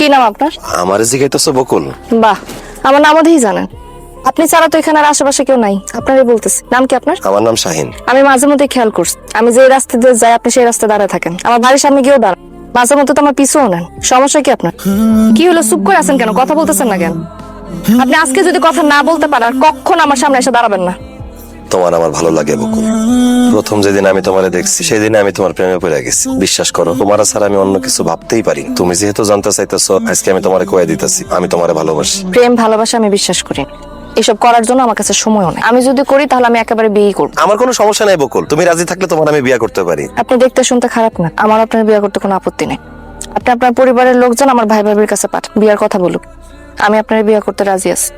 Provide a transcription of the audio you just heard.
কি নাম আপনার? আমার জিগাইতেছো বকুল। বাহ আমার নামও দিয়েই জানেন। আপনি ছাড়া তো এখানে আর আশেপাশে কেউ নাই আপনারই বলতেছি। নাম কি আপনার? আমার নাম শাহিন। আমি মাঝে মধ্যে খেয়াল করছি। আমি যে রাস্তা দিয়ে যাই আপনি সেই রাস্তায় দাঁড়ায় থাকেন। আমার বাড়ির সামনে গিয়েও দাঁড়ান। মাঝে মধ্যে তো আমার পিছুও নেন। সমস্যা কি আপনার? কি হলো চুপ করে আছেন কেন? কথা বলতেছেন না কেন? আপনি আজকে যদি কথা না বলতে পারেন আর কখন আমার সামনে এসে দাঁড়াবেন না? তোমার আমার ভালো লাগে বকুল প্রথম যেদিন আমি তোমারে দেখছি সেদিন আমি তোমার প্রেমে পড়ে গেছি। বিশ্বাস করো তোমার ছাড়া আমি অন্য কিছু ভাবতেই পারি তুমি যেহেতু জানতে চাইতেছো আজকে আমি তোমারে কয়ে দিতেছি আমি তোমারে ভালোবাসি। প্রেম ভালোবাসা আমি বিশ্বাস করি এসব করার জন্য আমার কাছে সময়ও নেই। আমি যদি করি তাহলে আমি একেবারে বিয়ে করব। আমার কোনো সমস্যা নাই বকুল। তুমি রাজি থাকলে তোমার আমি বিয়ে করতে পারি। আপনি দেখতে শুনতে খারাপ না। আমার আপনার বিয়ে করতে কোনো আপত্তি নেই। আপনি আপনার পরিবারের লোকজন আমার ভাই ভাবির কাছে পাঠান। বিয়ার কথা বলুক। আমি আপনার বিয়ে করতে রাজি আছি।